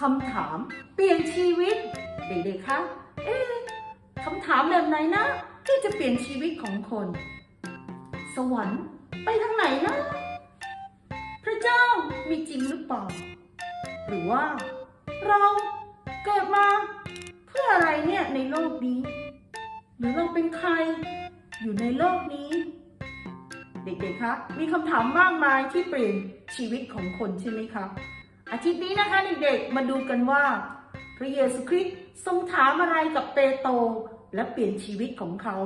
คำถามเปลี่ยนชีวิต เด็กๆคะเอ๊ะคำถามแบบไหนนะ ที่จะเปลี่ยนชีวิตของคน สวรรค์ไปทางไหนนะ พระเจ้ามีจริงหรือเปล่า หรือว่าเราเกิดมาเพื่ออะไรเนี่ยในโลกนี้ หรือเราเป็นใครอยู่ในโลกนี้ เด็กๆคะมีคำถามมากมายที่เปลี่ยนชีวิตของคนใช่ไหมคะ อาทิตย์นี้นะคะเด็กๆ มาดูกันว่า พระเยซูคริสต์ทรงถามอะไรกับเปโตรและเปลี่ยนชีวิตของเขา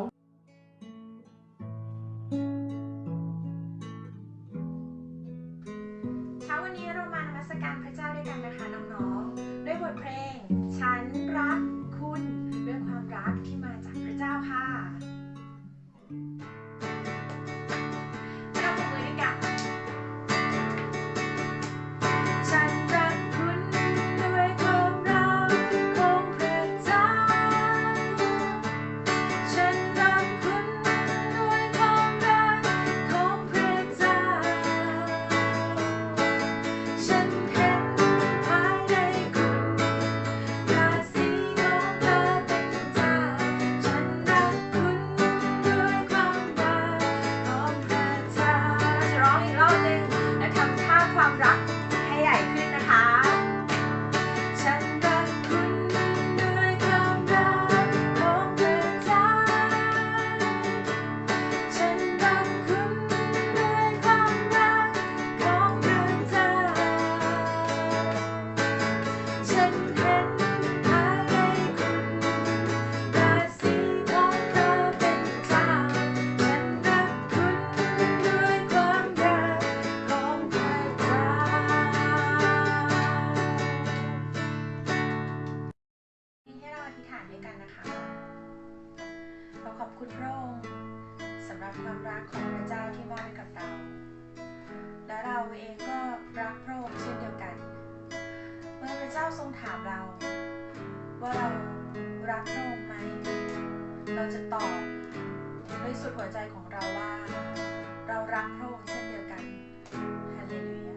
เราจะตอบด้วยสุดหัวใจของเราว่า เรารักพระองค์เช่นเดียวกันฮาเลลูยา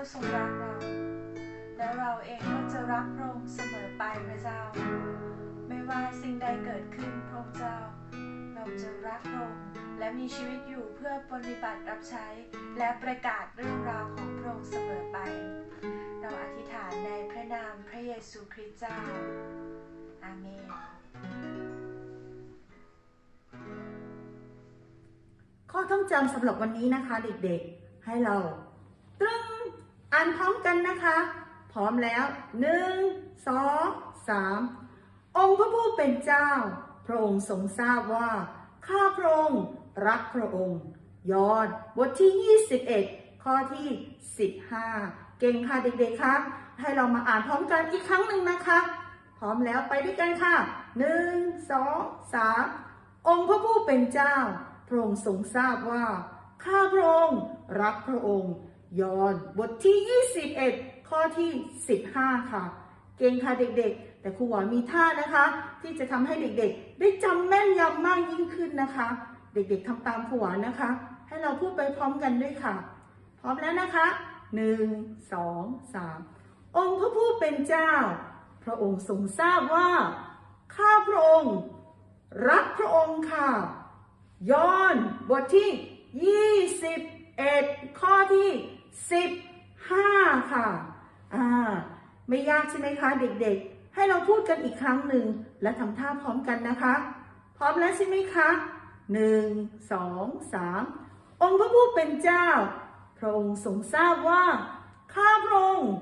าทรงรักเรา และเราเองก็จะรักพระองค์เสมอไปพระเจ้า ไม่ว่าสิ่งใดเกิดขึ้นพระองค์เจ้า เราจะรักพระองค์และมีชีวิตอยู่เพื่อปฏิบัติรับใช้ และประกาศเรื่องราวของพระองค์เสมอไป เราอธิษฐานในพระนามพระเยซูคริสต์เจ้า อาเมน ข้อท่องจำสำหรับวันนี้นะคะเด็กๆ ให้เราตรึง อ่านพร้อมกันนะคะ พร้อมแล้วหนึ่งสองสามองค์พระผู้เป็นเจ้า พระองค์ทรงทราบว่า ข้าพระองค์รักพระองค์ ยอห์นบทที่ 21 ข้อที่ 15 เก่งค่ะเด็กๆคะให้เรามาอ่านพร้อมกันอีกครั้งหนึ่งนะคะ พร้อมแล้วไปด้วยกันค่ะหนึ่งสองสามองค์พระผู้เป็นเจ้า พระองค์ทรงทราบว่า ข้าพระองค์รักพระองค์ ยอห์นบทที่ 21 ข้อที่ 15 ค่ะ เก่งค่ะเด็กๆ แต่ครูหวานมีท่านะคะ ที่จะทำให้เด็กๆ ได้จำแม่นยำมากยิ่งขึ้นนะคะ เด็กๆทำตามครูหวานนะคะ ให้เราพูดไปพร้อมกันด้วยค่ะ พร้อมแล้วนะคะหนึ่งสองสามองค์พระผู้เป็นเจ้า พระองค์ทรงทราบว่า ข้าพระองค์ รักพระองค์ค่ะยอห์นบทที่ 21 ข้อที่ 15 ค่ะ อ่า ไม่ยากใช่ไหมคะ เด็กๆ ให้เราพูดกันอีกครั้งหนึ่ง และทำท่าพร้อมกันนะคะ พร้อมแล้วใช่ไหมคะหนึ่งสองสามองค์พระผู้เป็นเจ้า พระองค์ทรงทราบว่า ข้าพระองค์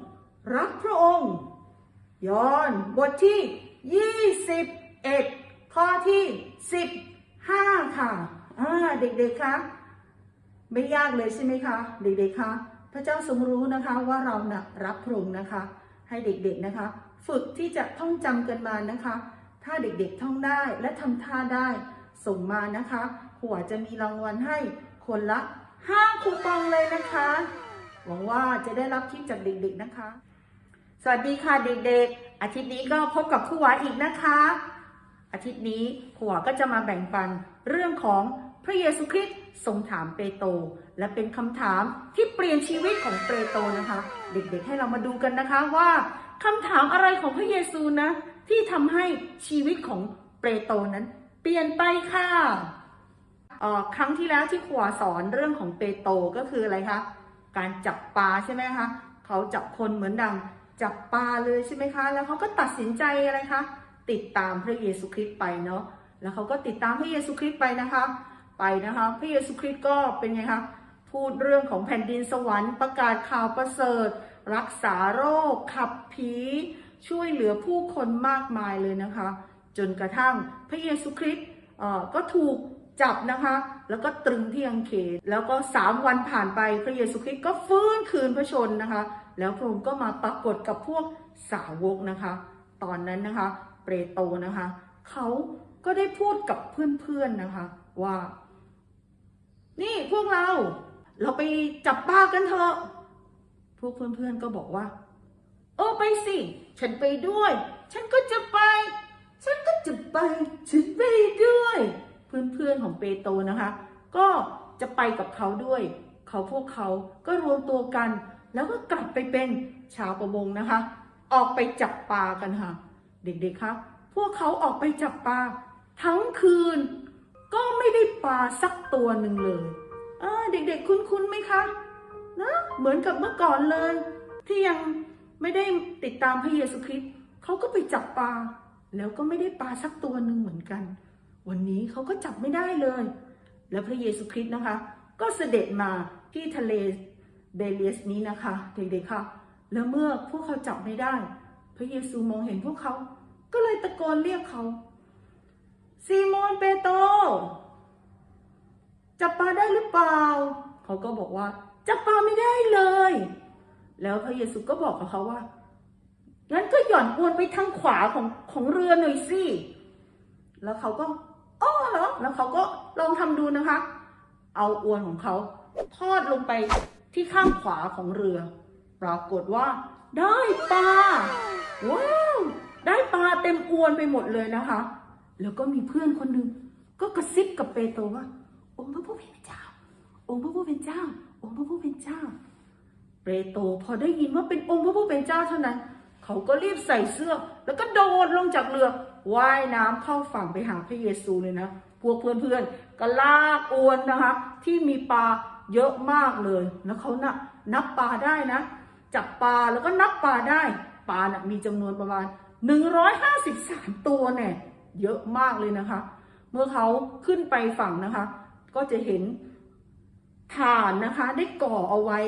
รักพระองค์ยอห์นบทที่ 21 ข้อที่ 15 ค่ะอ่าเด็กๆคะไม่ยากเลยใช่ไหมคะ เด็กๆคะ ระเจ้าทรงรู้นะคะว่าเรานะ่ะรักพระองค์นะคะ ให้เด็กๆนะคะ ฝึกที่จะท่องจำกันมานะคะ ถ้าเด็กๆท่องได้และทำท่าได้ส่งมานะคะครูอาจะมีรางวัลให้คนละ5คูปองเลยนะคะ หวังว่าจะได้รับทิปจากเด็กๆนะคะ สวัสดีค่ะเด็กๆ อาทิตย์นี้ก็พบกับครูหวาอีกนะคะ อาทิตย์นี้ครูหวาก็จะมาแบ่งปันเรื่องของ พระเยซูคริสต์ทรงถามเปโตรและเป็นคำถามที่เปลี่ยนชีวิตของเปโตรนะคะ เด็กๆให้เรามาดูกันนะคะว่าคำถามอะไรของพระเยซูนะ ที่ทำให้ชีวิตของเปโตรนั้น เปลี่ยนไปค่ะครั้งที่แล้วที่ครูหวาสอนเรื่องของเปโตรก็คืออะไรคะการจับปลาใช่ไหมคะเขาจับคนเหมือนดังจับปลาเลยใช่ไหมคะ แล้วเขาก็ตัดสินใจอะไรคะติดตามพระเยซูคริสต์ไปเนาะแล้วเขาก็ติดตามพระเยซูคริสต์ไปนะคะ ไปนะคะ พระเยซูคริสต์ก็เป็นไงคะพูดเรื่องของแผ่นดินสวรรค์ประกาศข่าวประเสริฐ รักษาโรค ขับผีช่วยเหลือผู้คนมากมายเลยนะคะ จนกระทั่งพระเยซูคริสต์ก็ถูกจับนะคะ แล้วก็ตรึงที่อังเขนแล้วก็สามวันผ่านไปพระเยซูคริสต์ก็ฟื้นคืนพระชนนะคะ แล้วพระองค์ก็มาปรากฏกับพวกสาวกนะคะ ตอนนั้นนะคะ เปโตรนะคะ เขาก็ได้พูดกับเพื่อนๆนะคะ ว่า นี่พวกเรา เราไปจับปลากันเถอะ พวกเพื่อนๆก็บอกว่าเออไปสิ ฉันไปด้วย ฉันก็จะไป ฉันก็จะไป ฉันไปด้วย เพื่อนๆของเปโตรนะคะ ก็จะไปกับเขาด้วย เขาพวกเขาก็รวมตัวกัน แล้วก็กลับไปเป็นชาวประมงนะคะ ออกไปจับปลากันค่ะ เด็กๆครับพวกเขาออกไปจับปลาทั้งคืนาสักตัวหนึ่งเลยเออเด็กๆ คุ้นๆไหมคะนะเหมือนกับเมื่อก่อนเลย ที่ยังไม่ได้ติดตามพระเยซูคริสต์เขาก็ไปจับปลา แล้วก็ไม่ได้ปลาสักตัวหนึ่งเหมือนกัน วันนี้เขาก็จับไม่ได้เลย แล้วพระเยซูคริสต์นะคะ ก็เสด็จมาที่ทะเลเบเลียสนี้นะคะเด็กๆค่ะ แล้วเมื่อพวกเขาจับไม่ได้ พระเยซูมองเห็นพวกเขา ก็เลยตะโกนเรียกเขาซีโมนเปโตร จับปลาได้หรือเปล่า เขาก็บอกว่า จับปลาไม่ได้เลย แล้วพระเยซูก็บอกกับเขาว่างั้นก็หย่อนอวนไปทางขวาของของเรือหน่อยสิ แล้วเขาก็อ๋อเหรอ แล้วเขาก็ลองทำดูนะคะ เอาอวนของเขาทอดลงไปที่ข้างขวาของเรือ ปรากฏว่า ได้ปลา ว้าว ได้ปลาเต็มอวนไปหมดเลยนะคะ แล้วก็มีเพื่อนคนหนึ่งก็กระซิบกับเปโตรว่า องค์พระผู้เป็นเจ้า องค์พระผู้เป็นเจ้า องค์พระผู้เป็นเจ้า เปโตรพอได้ยินว่าเป็นองค์พระผู้เป็นเจ้าเท่านั้น เขาก็รีบใส่เสื้อ แล้วก็โดดลงจากเรือว่ายน้ำเข้าฝั่งไปหาพระเยซูเลยนะ พวกเพื่อนๆก็ลากอวนนะคะ ที่มีปลาเยอะมากเลยแล้วเขานะ่ะนับปลาได้นะ จับปลาแล้วก็นับปลาได้ ปลานะ่ะมีจำนวนประมาณ 153 ตัวเนี่ยเยอะมากเลยนะคะ เมื่อเขาขึ้นไปฝั่งนะคะ ก็จะเห็นถ่านนะคะ ได้ก่อเอาไว้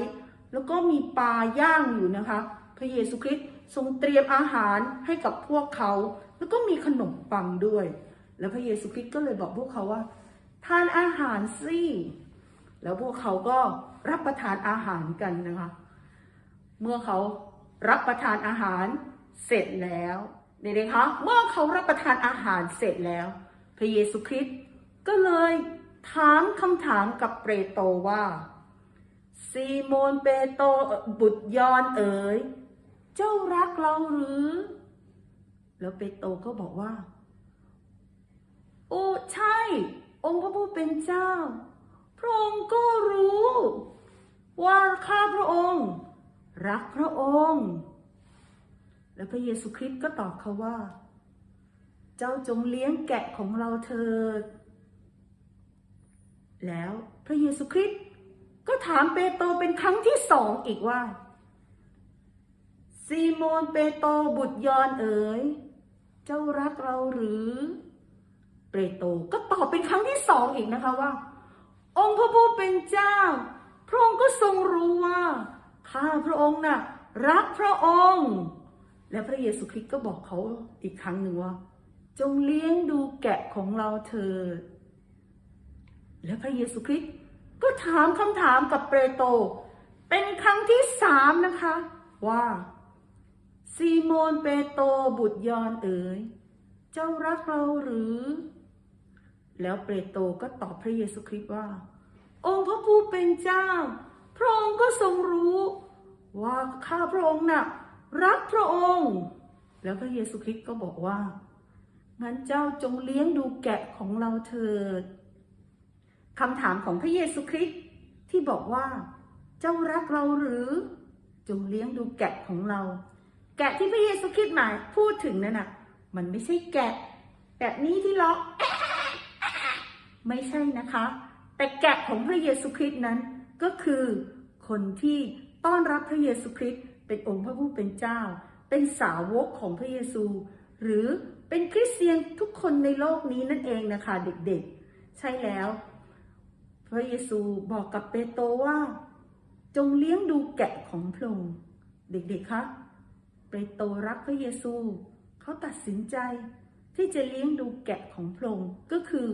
แล้วก็มีปลาย่างอยู่นะคะ พระเยซูคริสต์ทรงเตรียมอาหารให้กับพวกเขา แล้วก็มีขนมปังด้วย แล้วพระเยซูคริสต์ก็เลยบอกพวกเขาว่าทานอาหารสิแล้วพวกเขาก็รับประทานอาหารกันนะคะ เมื่อเขารับประทานอาหารเสร็จแล้วเด็กๆคะเมื่อเขารับประทานอาหารเสร็จแล้ว พระเยซูคริสต์ก็เลย ถามคำถามกับเปโตรว่าซีโมนเปโตรบุตรยอนเอ๋ย เจ้ารักเราหรือ แล้วเปโตรก็บอกว่า โอ้ใช่ องค์พระผู้เป็นเจ้า พระองค์ก็รู้ ว่าข้าพระองค์ รักพระองค์ แล้วพระเยซูคริสต์ก็ตอบเขาว่า เจ้าจงเลี้ยงแกะของเราเถิด แล้วพระเยซูคริสต์ก็ถามเปโตรเป็นครั้งที่สองอีกว่า ซีโมนเปโตรบุตรยอนเอ๋ย เจ้ารักเราหรือ เปโตรก็ตอบเป็นครั้งที่สองอีกนะคะว่า องค์พระผู้เป็นเจ้า พระองค์ก็ทรงรู้ว่าข้าพระองค์น่ะรักพระองค์ และพระเยซูคริสต์ก็บอกเขาอีกครั้งหนึ่งว่า จงเลี้ยงดูแกะของเราเถิด และพระเยซูคริสต์ก็ถามคำถามกับเปโตรเป็นครั้งที่สามนะคะ ว่าซีโมนเปโตรบุตรยอนเอ๋ยเจ้ารักเราหรือ แล้วเปโตรก็ตอบพระเยซูคริสต์ว่า องค์พระผู้เป็นเจ้า พระองค์ก็ทรงรู้ ว่าข้าพระองค์น่ะรักพระองค์ แล้วพระเยซูคริสต์ก็บอกว่างั้นเจ้าจงเลี้ยงดูแกะของเราเถิด คำถามของพระเยซูคริสต์ที่บอกว่า เจ้ารักเราหรือ จงเลี้ยงดูแกะของเรา แกะที่พระเยซูคริสต์หมายพูดถึงนั่นน่ะ มันไม่ใช่แกะ แบบนี้ที่ร้องไม่ใช่นะคะ แต่แกะของพระเยซูคริสต์นั้นก็คือคนที่ต้อนรับพระเยซูคริสต์เป็นองค์พระผู้เป็นเจ้า เป็นสาวกของพระเยซู หรือเป็นคริสเตียนทุกคนในโลกนี้นั่นเองนะคะเด็กๆ ใช่แล้ว พระเยซูบอกกับเปโตรว่า จงเลี้ยงดูแกะของพระองค์เด็กๆคะเปโตรรักพระเยซู เขาตัดสินใจที่จะเลี้ยงดูแกะของพระองค์ก็คือ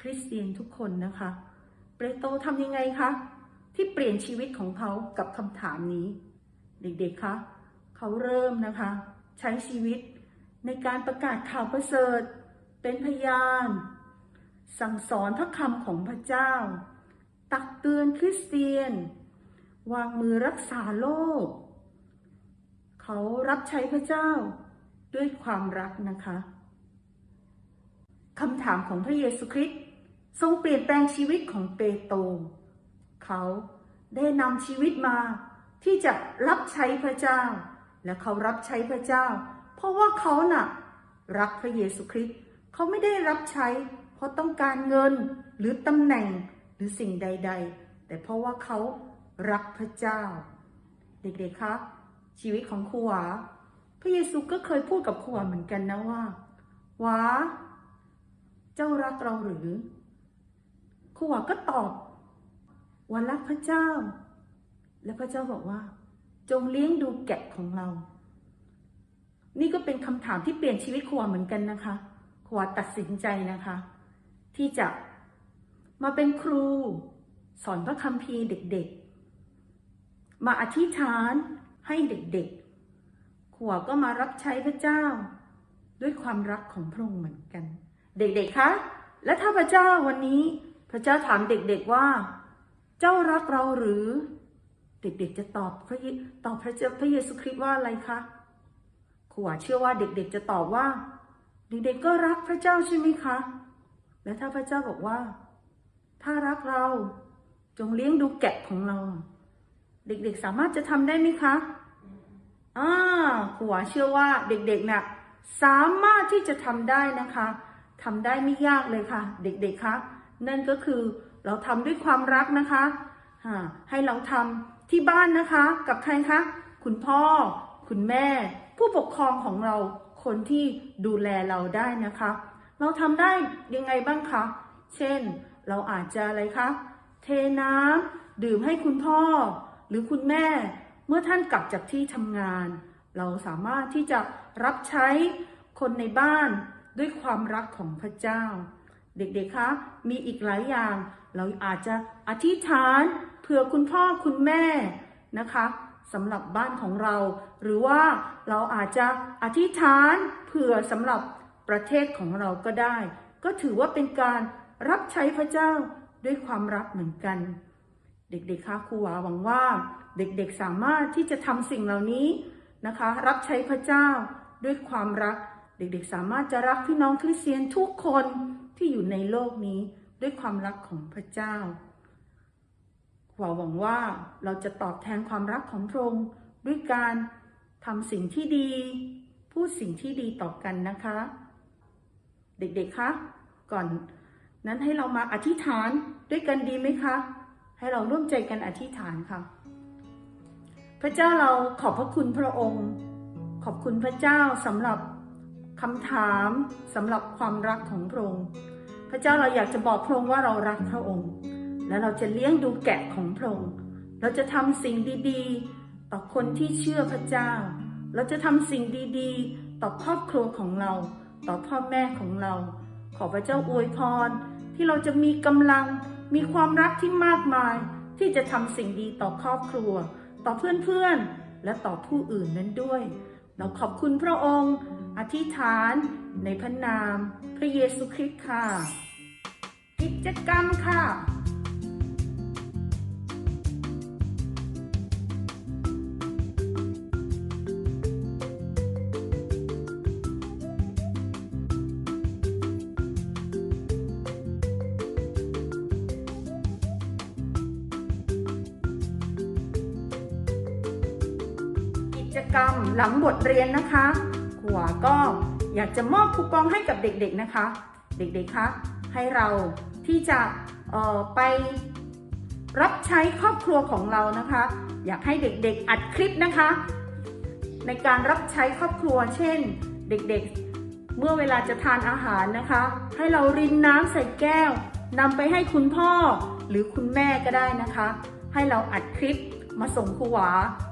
คริสเตียนทุกคนนะคะ เปโตรทำยังไงคะที่เปลี่ยนชีวิตของเขากับคำถามนี้ เด็กๆคะเขาเริ่มนะคะ ใช้ชีวิตในการประกาศข่าวประเสริฐ เป็นพยาน สั่งสอนพระคำของพระเจ้า ตักเตือนคริสเตียน วางมือรักษาโลก เขารับใช้พระเจ้าด้วยความรักนะคะคำถามของพระเยซูคริสต์ทรงเปลี่ยนแปลงชีวิตของเปโตรเขาได้นำชีวิตมาที่จะรับใช้พระเจ้า และเขารับใช้พระเจ้า เพราะว่าเขาน่ะรักพระเยซูคริสต์เขาไม่ได้รับใช้ เพราะต้องการเงินหรือตำแหน่งหรือสิ่งใด ๆ แต่เพราะว่าเขารักพระเจ้า เด็กๆคะชีวิตของครูหวาพระเยซูก็เคยพูดกับครูหวาเหมือนกันนะว่าหวาเจ้ารักเราหรือครูหวาก็ตอบว่ารักพระเจ้า และพระเจ้าบอกว่า จงเลี้ยงดูแกะของเรา นี่ก็เป็นคำถามที่เปลี่ยนชีวิตครูหวาเหมือนกันนะคะครูหวาตัดสินใจนะคะ ที่จะมาเป็นครู สอนพระคัมภีร์เด็กๆ มาอธิษฐานให้เด็กๆครูหวาก็มารับใช้พระเจ้า ด้วยความรักของพระองค์เหมือนกัน เด็กๆ คะ และถ้าพระเจ้าวันนี้พระเจ้าถามเด็กๆว่า เจ้ารักเราหรือ เด็กๆ จะตอบพระเยตอบพระเจ้าพระเยซูคริสต์ว่าอะไรคะครูหวเชื่อว่าเด็กๆ จะตอบว่า เด็กๆ ก็รักพระเจ้าใช่ไหมคะ และถ้าพระเจ้าบอกว่า ถ้ารักเราจงเลี้ยงดูแกะของเรา เด็กๆสามารถจะทำได้ไหมคะอ่าครูหวาเชื่อว่าเด็กๆน่ะสามารถที่จะทำได้นะคะทำได้ไม่ยากเลยค่ะ เด็กๆคะนั่นก็คือเราทำด้วยความรักนะคะอ่าให้เราทำที่บ้านนะคะ กับใครคะ คุณพ่อ คุณแม่ ผู้ปกครองของเราคนที่ดูแลเราได้นะคะ เราทำได้ยังไงบ้างคะ เช่น เราอาจจะอะไรคะ เทน้ำดื่มให้คุณพ่อ หรือคุณแม่ เมื่อท่านกลับจากที่ทำงาน เราสามารถที่จะรับใช้คนในบ้านด้วยความรักของพระเจ้า เด็กๆ คะ มีอีกหลายอย่าง เราอาจจะอธิษฐานเผื่อคุณพ่อคุณแม่นะคะสำหรับบ้านของเรา หรือว่าเราอาจจะอธิษฐานเผื่อสำหรับ ประเทศของเราก็ได้ ก็ถือว่าเป็นการรับใช้พระเจ้าด้วยความรักเหมือนกัน เด็กๆคะครูหวาหวังว่า เด็กๆสามารถที่จะทำสิ่งเหล่านี้นะคะ รับใช้พระเจ้าด้วยความรัก เด็กๆ สามารถจะรักพี่น้องคริสเตียนทุกคนที่อยู่ในโลกนี้ด้วยความรักของพระเจ้าหวังหวังว่าเราจะตอบแทนความรักของพระองค์ด้วยการทำสิ่งที่ดี พูดสิ่งที่ดีต่อกันนะคะ เด็กๆ คะ ก่อนนั้นให้เรามาอธิษฐานด้วยกันดีไหมคะ ให้เราร่วมใจกันอธิษฐานค่ะ พระเจ้าเราขอบพระคุณพระองค์ ขอบคุณพระเจ้าสำหรับคำถามสำหรับความรักของพระองค์ พระเจ้าเราอยากจะบอกพระองค์ว่าเรารักพระองค์ และเราจะเลี้ยงดูแกะของพระองค์ เราจะทำสิ่งดีๆ ต่อคนที่เชื่อพระเจ้า เราจะทำสิ่งดีๆ ต่อครอบครัวของเรา ต่อพ่อแม่ของเรา ขอพระเจ้าอวยพร ที่เราจะมีกำลัง มีความรักที่มากมาย ที่จะทำสิ่งดีต่อครอบครัว ต่อเพื่อนๆ และต่อผู้อื่นนั้นด้วย เราขอบคุณพระองค์ อธิษฐานในพระนาม พระเยซูคริสต์ค่ะ กิจกรรมค่ะ กรรมหลังบทเรียนนะคะครูหวาก็อยากจะมอบคูปองให้กับเด็กๆนะคะ เด็กๆคะให้เราที่จะออไปรับใช้ครอบครัวของเรานะคะ อยากให้เด็กๆอัดคลิปนะคะ ในการรับใช้ครอบครัว เช่น เด็กๆ เมื่อเวลาจะทานอาหารนะคะ ให้เรารินน้ำใส่แก้วนำไปให้คุณพ่อหรือคุณแม่ก็ได้นะคะ ให้เราอัดคลิป มาส่งครูหวา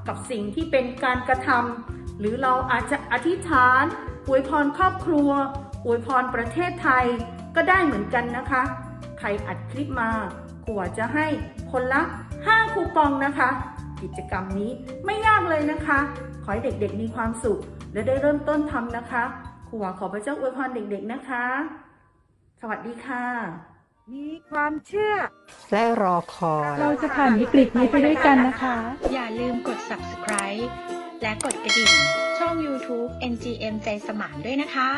กับสิ่งที่เป็นการกระทำหรือเราอาจจะอธิษฐานอวยพรครอบครัวอวยพรประเทศไทยก็ได้เหมือนกันนะคะ ใครอัดคลิปมาครูหวจะให้คนละ 5 คูปองนะคะ กิจกรรมนี้ไม่ยากเลยนะคะ ขอให้เด็กๆมีความสุข และได้เริ่มต้นทำนะคะครูหวขอพระเจ้าอวยพรเด็กๆนะคะ สวัสดีค่ะ มีความเชื่อ และรอคอย เราจะผ่านวิกฤตนี้ไปด้วยกันนะคะ อย่าลืมกด subscribe และกดกระดิ่ง ช่อง YouTube NGM ใจสมานด้วยนะคะ